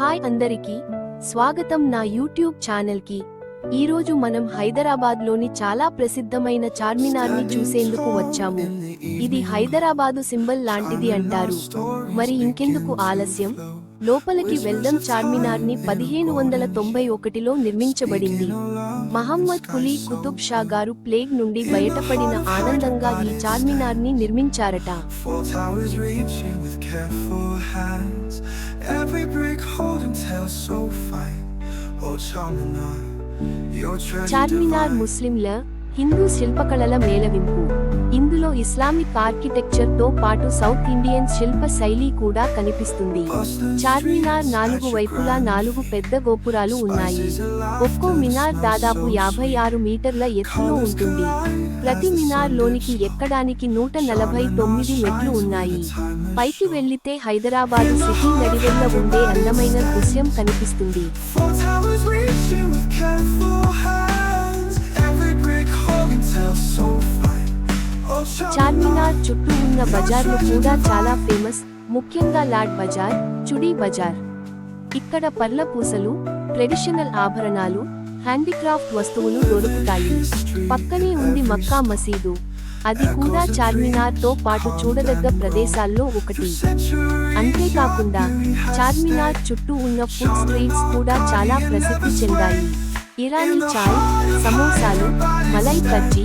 Hi అందరికీ స్వాగతం నా యూట్యూబ్ ఛానల్కి. ఈరోజు మనం హైదరాబాద్లోని చాలా ప్రసిద్ధమైన చార్మినార్ని చూసేందుకు వచ్చాము. ఇది హైదరాబాదు సింబల్ లాంటిది అంటారు. మరి ఇంకెందుకు ఆలస్యం? లోపలికి వెళ్దాం చార్మినార్ని పదిహేను వందల తొంభై ఒకటిలో నిర్మించబడింది. మహమ్మద్ కులీ కుతుబ్ షా గారు ప్లేగ్ నుండి బయటపడిన ఆనందంగా ఈ చార్మినార్ని నిర్మించారట. చార్మినార్. ముస్లింల హిందూ శిల్పకళల మేళవింపు ఇందులో ఇస్లామిక్ ఆర్కిటెక్చర్తో పాటు సౌత్ ఇండియన్ శిల్ప శైలి కూడా కనిపిస్తుంది. చార్మినార్ నాలుగు వైపులా నాలుగు పెద్ద గోపురాలు ఉన్నాయి. ఒక్కో మినార్ దాదాపు యాభై ఆరు మీటర్ల ఎత్తులో ఉంటుంది. ప్రతి మినార్ లోనికి ఎక్కడానికి నూట నలభై తొమ్మిది మెట్లు ఉన్నాయి. పైకి వెళ్ళితే హైదరాబాదు సిటీ నడివెల్ల ఉండే అందమైన దృశ్యం కనిపిస్తుంది. చార్మినార్ చుట్టూ ఉన్న బజార్లు కూడా చాలా ఫేమస్. ముఖ్యంగా లాడ్ బజార్ చుడీ బజార్. ఇక్కడ పర్ల పూసలు ట్రెడిషనల్ ఆభరణాలు హ్యాండీక్రాఫ్ట్ వస్తువులు దొరుకుతాయి. పక్కనే ఉంది మక్కా మసీదు. అది కూడా చార్మినార్తో పాటు చూడదగ్గ ప్రదేశాల్లో ఒకటి. అంతేకాకుండా చార్మినార్ చుట్టూ ఉన్న ఫుడ్ స్ట్రీట్స్ కూడా చాలా ప్రసిద్ధి చెందాయి. ఇరానీ చాయ్ సమోసాలు మలై కచ్చి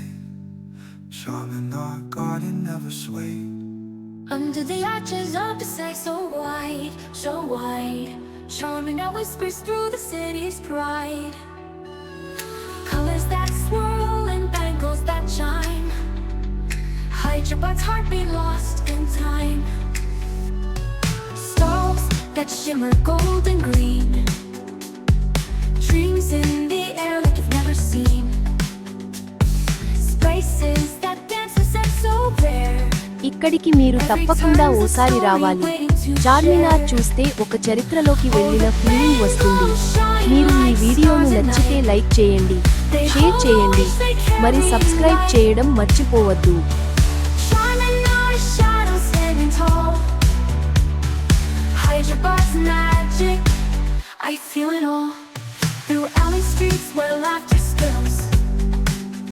Charming our garden never swayed. Under the arches of the sky so wide, so wide. Charming that whispers through the city's pride. Colors that swirl and bangles that chime Hyderabad's heartbeat lost in time. Stalks that shimmer gold and green ఇక్కడికి మీరు తప్పకుండా ఓసారి రావాలి. చార్మినార్ చూస్తే ఒక చరిత్రలోకి వెళ్ళిన feeling వస్తుంది. మీరు ఈ వీడియోను నచ్చితే లైక్ చేయండి షేర్ చేయండి మరి సబ్స్క్రైబ్ చేయడం మర్చిపోవద్దు. I feel it all. Through alley streets where life just